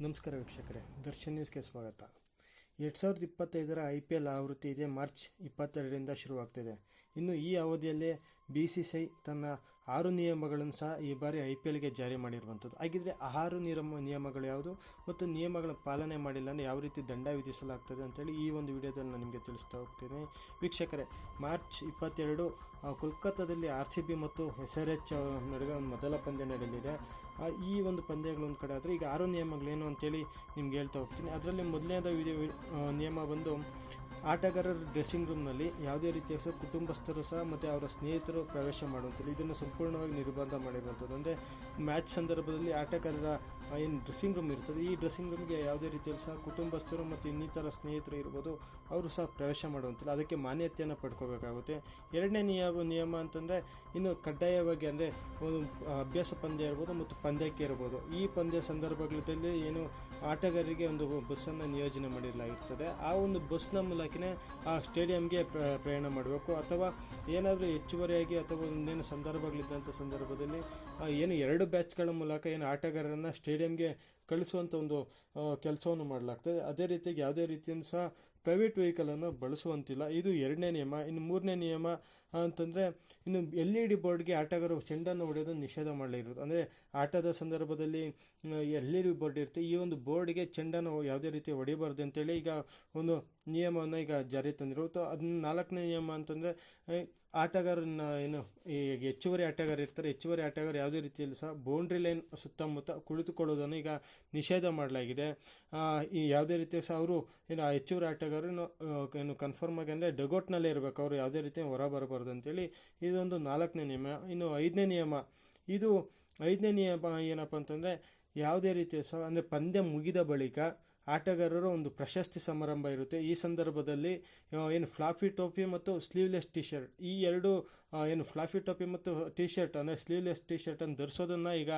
ನಮಸ್ಕಾರ ವೀಕ್ಷಕರೇ, ದರ್ಶನ್ ನ್ಯೂಸ್ಗೆ ಸ್ವಾಗತ. ಎರಡು ಸಾವಿರದ ಇಪ್ಪತ್ತೈದರ ಐ ಪಿ ಎಲ್ ಆವೃತ್ತಿ ಇದೆ, ಮಾರ್ಚ್ ಇಪ್ಪತ್ತೆರಡರಿಂದ ಶುರುವಾಗ್ತಿದೆ. ಇನ್ನು ಈ ಅವಧಿಯಲ್ಲೇ ಬಿ ಸಿ ಸಿ ಐ ತನ್ನ ಆರು ನಿಯಮಗಳನ್ನು ಸಹ ಈ ಬಾರಿ ಐ ಪಿ ಎಲ್ಗೆ ಜಾರಿ ಮಾಡಿರುವಂಥದ್ದು. ಹಾಗಿದ್ರೆ ಆರು ನಿಯಮ ನಿಯಮಗಳು ಯಾವುದು ಮತ್ತು ನಿಯಮಗಳ ಪಾಲನೆ ಮಾಡಿಲ್ಲ ಅಂದರೆ ಯಾವ ರೀತಿ ದಂಡ ವಿಧಿಸಲಾಗ್ತದೆ ಅಂತೇಳಿ ಈ ಒಂದು ವಿಡಿಯೋದಲ್ಲಿ ನಾನು ನಿಮಗೆ ತಿಳಿಸ್ತಾ ಹೋಗ್ತೀನಿ. ವೀಕ್ಷಕರೇ, ಮಾರ್ಚ್ ಇಪ್ಪತ್ತೆರಡು ಕೋಲ್ಕತ್ತಾದಲ್ಲಿ ಆರ್ ಸಿ ಬಿ ಮತ್ತು ಎಸ್ ಆರ್ ಎಚ್ ನಡುವೆ ಒಂದು ಮೊದಲ ಪಂದ್ಯ ನಡೆಯಲಿದೆ. ಈ ಒಂದು ಪಂದ್ಯಗಳು ಒಂದು ಕಡೆ ಆದರೆ ಈಗ ಆರು ನಿಯಮಗಳೇನು ಅಂತೇಳಿ ನಿಮ್ಗೆ ಹೇಳ್ತಾ ಹೋಗ್ತೀನಿ. ಅದರಲ್ಲಿ ಮೊದಲನೇದ ವಿಡಿಯೋ ನಿಯಮ ಬಂದು ಆಟಗಾರರ ಡ್ರೆಸ್ಸಿಂಗ್ ರೂಮ್ನಲ್ಲಿ ಯಾವುದೇ ರೀತಿಯ ಸಹ ಕುಟುಂಬಸ್ಥರು ಸಹ ಮತ್ತು ಅವರ ಸ್ನೇಹಿತರು ಪ್ರವೇಶ ಮಾಡುವಂಥದ್ದು ಇದನ್ನು ಸಂಪೂರ್ಣವಾಗಿ ನಿರ್ಬಂಧ ಮಾಡಿರುವಂಥದ್ದು ಅಂದರೆ ಮ್ಯಾಚ್ ಸಂದರ್ಭದಲ್ಲಿ ಆಟಗಾರರ ಏನು ಡ್ರೆಸ್ಸಿಂಗ್ ರೂಮ್ ಇರ್ತದೆ, ಈ ಡ್ರೆಸ್ಸಿಂಗ್ ರೂಮ್ಗೆ ಯಾವುದೇ ರೀತಿಯಲ್ಲಿ ಸಹ ಕುಟುಂಬಸ್ಥರು ಮತ್ತು ಇನ್ನಿತರ ಸ್ನೇಹಿತರು ಇರ್ಬೋದು, ಅವರು ಸಹ ಪ್ರವೇಶ ಮಾಡುವಂತಿಲ್ಲ ಅದಕ್ಕೆ ಮಾನ್ಯತೆಯನ್ನು ಪಡ್ಕೋಬೇಕಾಗುತ್ತೆ. ಎರಡನೇ ನಿಯಮ ನಿಯಮ ಅಂತಂದರೆ ಇನ್ನು ಕಡ್ಡಾಯವಾಗಿ ಅಂದರೆ ಒಂದು ಅಭ್ಯಾಸ ಪಂದ್ಯ ಇರ್ಬೋದು ಮತ್ತು ಪಂದ್ಯಕ್ಕೆ ಇರ್ಬೋದು. ಈ ಪಂದ್ಯ ಸಂದರ್ಭಗಳಲ್ಲಿ ಏನು ಆಟಗಾರರಿಗೆ ಒಂದು ಬಸ್ಸನ್ನು ನಿಯೋಜನೆ ಮಾಡಿರಲಾಗಿರ್ತದೆ. ಆ ಒಂದು ಬಸ್ನ ಮೂಲಕನೇ ಆ ಸ್ಟೇಡಿಯಂಗೆ ಪ್ರ, ಪ್ರಯಾಣ ಮಾಡಬೇಕು. ಅಥವಾ ಏನಾದರೂ ಹೆಚ್ಚುವರಿಯಾಗಿ ಅಥವಾ ಒಂದೇನು ಸಂದರ್ಭಗಳಿದ್ದಂಥ ಸಂದರ್ಭದಲ್ಲಿ ಏನು ಎರಡು ಬ್ಯಾಚ್ಗಳ ಮೂಲಕ ಏನು ಆಟಗಾರರನ್ನು ಸ್ಟೇಡಿಯಂಗೆ ಕಳಿಸುವಂಥ ಒಂದು ಕೆಲಸವನ್ನು ಮಾಡಲಾಗ್ತದೆ. ಅದೇ ರೀತಿಯಾಗಿ ಯಾವುದೇ ರೀತಿಯಿಂದ ಸಹ ಪ್ರೈವೇಟ್ ವೆಹಿಕಲನ್ನು ಬಳಸುವಂತಿಲ್ಲ. ಇದು ಎರಡನೇ ನಿಯಮ. ಇನ್ನು ಮೂರನೇ ನಿಯಮ ಅಂತಂದರೆ ಇನ್ನು ಎಲ್ ಇ ಡಿ ಬೋರ್ಡ್ಗೆ ಆಟಗಾರರು ಚೆಂಡನ್ನು ಹೊಡೆಯೋದನ್ನು ನಿಷೇಧ ಮಾಡಲಿರೋದು ಅಂದರೆ ಆಟದ ಸಂದರ್ಭದಲ್ಲಿ ಎಲ್ ಇ ಡಿ ಬೋರ್ಡ್ ಇರುತ್ತೆ. ಈ ಒಂದು ಬೋರ್ಡ್ಗೆ ಚೆಂಡನ್ನು ಯಾವುದೇ ರೀತಿ ಹೊಡಿಬಾರ್ದು ಅಂತೇಳಿ ಈಗ ಒಂದು ನಿಯಮವನ್ನು ಈಗ ಜಾರಿ ತಂದಿರೋದು ಅದನ್ನ ನಾಲ್ಕನೇ ನಿಯಮ ಅಂತಂದರೆ ಆಟಗಾರನ ಏನು, ಈ ಹೆಚ್ಚುವರಿ ಆಟಗಾರ ಇರ್ತಾರೆ. ಹೆಚ್ಚುವರಿ ಆಟಗಾರ ಯಾವುದೇ ರೀತಿಯಲ್ಲಿ ಸಹ ಬೌಂಡ್ರಿ ಲೈನ್ ಸುತ್ತಮುತ್ತ ಕುಳಿತುಕೊಳ್ಳೋದನ್ನು ಈಗ ನಿಷೇಧ ಮಾಡಲಾಗಿದೆ. ಈ ಯಾವುದೇ ರೀತಿಯ ಸಹ ಅವರು, ಏನು ಹೆಚ್ಚುವರಿ ಹೆಚ್ಚುವರಿ ಆಟಗಾರರು ಏನು, ಕನ್ಫರ್ಮ್ ಆಗಿ ಅಂದರೆ ಡಗೊಟ್ನಲ್ಲೇ ಇರಬೇಕು. ಅವರು ಯಾವುದೇ ರೀತಿ ಹೊರ ಬರಬಾರ್ದು ಅಂತೇಳಿ ಇದೊಂದು ನಾಲ್ಕನೇ ನಿಯಮ. ಇನ್ನು ಐದನೇ ನಿಯಮ. ಇದು ಐದನೇ ನಿಯಮ ಏನಪ್ಪ ಅಂತಂದರೆ ಯಾವುದೇ ರೀತಿಯ ಸ ಅಂದರೆ ಪಂದ್ಯ ಮುಗಿದ ಬಳಿಕ ಆಟಗಾರರು ಒಂದು ಪ್ರಶಸ್ತಿ ಸಮಾರಂಭ ಇರುತ್ತೆ. ಈ ಸಂದರ್ಭದಲ್ಲಿ ಏನು ಫ್ಲಾಫಿ ಟೋಪಿ ಮತ್ತು ಸ್ಲೀವ್ಲೆಸ್ ಟಿ ಶರ್ಟ್ ಈ ಎರಡು ಏನು ಫ್ಲಾಫಿ ಟೋಪಿ ಮತ್ತು ಟಿ ಶರ್ಟ್ ಅಂದರೆ ಸ್ಲೀವ್ಲೆಸ್ ಟಿ ಶರ್ಟನ್ನು ಧರಿಸೋದನ್ನು ಈಗ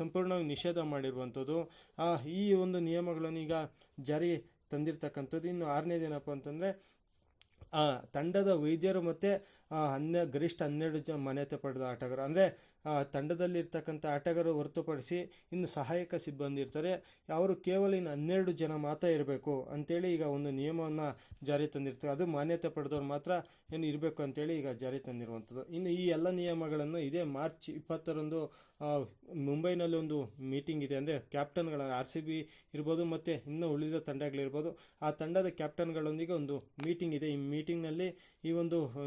ಸಂಪೂರ್ಣವಾಗಿ ನಿಷೇಧ ಮಾಡಿರುವಂಥದ್ದು. ಈ ಒಂದು ನಿಯಮಗಳನ್ನು ಈಗ ಜಾರಿ ತಂದಿರ್ತಕ್ಕಂಥದ್ದು. ಇನ್ನು ಆರನೇದೇನಪ್ಪ ಅಂತಂದರೆ ಆ, ತಂಡದ ವೈದ್ಯರು ಮತ್ತು ಹನ್ನೆ ಗರಿಷ್ಠ ಹನ್ನೆರಡು ಜನ ಮಾನ್ಯತೆ ಪಡೆದ ಆಟಗಾರ. ಅಂದರೆ ತಂಡದಲ್ಲಿರ್ತಕ್ಕಂಥ ಆಟಗಾರರು ಹೊರತುಪಡಿಸಿ ಇನ್ನು ಸಹಾಯಕ ಸಿಬ್ಬಂದಿ ಇರ್ತಾರೆ. ಅವರು ಕೇವಲ ಇನ್ನು ಹನ್ನೆರಡು ಜನ ಮಾತ್ರ ಇರಬೇಕು ಅಂತೇಳಿ ಈಗ ಒಂದು ನಿಯಮವನ್ನು ಜಾರಿ ತಂದಿರ್ತಾರೆ. ಅದು ಮಾನ್ಯತೆ ಪಡೆದವ್ರು ಮಾತ್ರ ಏನು ಇರಬೇಕು ಅಂತೇಳಿ ಈಗ ಜಾರಿ ತಂದಿರುವಂಥದ್ದು. ಇನ್ನು ಈ ಎಲ್ಲ ನಿಯಮಗಳನ್ನು ಇದೇ ಮಾರ್ಚ್ ಇಪ್ಪತ್ತರಂದು ಮುಂಬೈನಲ್ಲಿ ಒಂದು ಮೀಟಿಂಗ್ ಇದೆ. ಅಂದರೆ ಕ್ಯಾಪ್ಟನ್ಗಳ ಆರ್ ಸಿ ಬಿ ಇರ್ಬೋದು ಮತ್ತು ಇನ್ನೂ ಉಳಿದ ತಂಡಗಳಿರ್ಬೋದು. ಆ ತಂಡದ ಕ್ಯಾಪ್ಟನ್ಗಳೊಂದಿಗೆ ಒಂದು ಮೀಟಿಂಗ್ ಇದೆ. ಈ ಮೀಟಿಂಗ್ನಲ್ಲಿ ಈ ಒಂದು ಆ,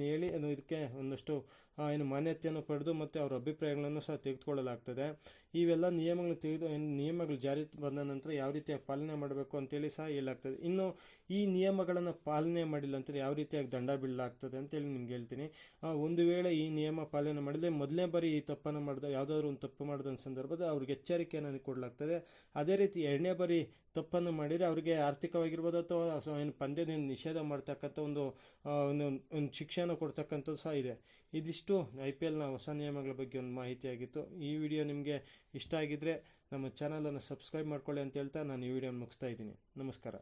ಹೇಳಿ ಅದು ಇದಕ್ಕೆ ಒಂದಷ್ಟು ಏನು ಮಾನ್ಯತೆಯನ್ನು ಪಡೆದು ಮತ್ತು ಅವರ ಅಭಿಪ್ರಾಯಗಳನ್ನು ಸಹ ತೆಗೆದುಕೊಳ್ಳಲಾಗ್ತದೆ. ಇವೆಲ್ಲ ನಿಯಮಗಳು ತೆಗೆದು ನಿಯಮಗಳು ಜಾರಿ ಬಂದ ನಂತರ ಯಾವ ರೀತಿಯ ಪಾಲನೆ ಮಾಡಬೇಕು ಅಂತೇಳಿ ಸಹ ಹೇಳಲಾಗ್ತದೆ. ಇನ್ನು ಈ ನಿಯಮಗಳನ್ನು ಪಾಲನೆ ಮಾಡಿಲ್ಲ ಅಂತೇಳಿ ಯಾವ ರೀತಿಯಾಗಿ ದಂಡ ಬೀಳಲಾಗ್ತದೆ ಅಂತೇಳಿ ನಿಮ್ಗೆ ಹೇಳ್ತೀನಿ. ಒಂದು ವೇಳೆ ಈ ನಿಯಮ ಪಾಲನೆ ಮಾಡಿದರೆ ಮೊದಲನೇ ಬಾರಿ ಈ ತಪ್ಪನ್ನು ಮಾಡಿದ, ಯಾವುದಾದ್ರು ಒಂದು ತಪ್ಪು ಮಾಡಿದ ಸಂದರ್ಭದಲ್ಲಿ ಅವ್ರಿಗೆ ಎಚ್ಚರಿಕೆಯನ್ನು ಕೊಡಲಾಗ್ತದೆ. ಅದೇ ರೀತಿ ಎರಡನೇ ಬಾರಿ ತಪ್ಪನ್ನು ಮಾಡಿದರೆ ಅವರಿಗೆ ಆರ್ಥಿಕವಾಗಿರ್ಬೋದು ಅಥವಾ ಏನು ಪಂದ್ಯದಿಂದ ನಿಷೇಧ ಮಾಡ್ತಕ್ಕಂಥ ಒಂದು ಒಂದು ಶಿಕ್ಷೆಯನ್ನು ಕೊಡ್ತಕ್ಕಂಥದ್ದು ಸಹ ಇದೆ. ಇದಿಷ್ಟು ಐ ಪಿ ಎಲ್ನ ಹೊಸ ನಿಯಮಗಳ ಬಗ್ಗೆ ಒಂದು ಮಾಹಿತಿಯಾಗಿತ್ತು ಈ ವಿಡಿಯೋ ನಿಮಗೆ ಇಷ್ಟ ಆಗಿದ್ದರೆ ನಮ್ಮ ಚಾನಲನ್ನು ಸಬ್ಸ್ಕ್ರೈಬ್ ಮಾಡ್ಕೊಳ್ಳಿ ಅಂತ ಹೇಳ್ತಾ ನಾನು ಈ ವಿಡಿಯೋನ ಮುಗಿಸ್ತಾ ಇದ್ದೀನಿ. ನಮಸ್ಕಾರ.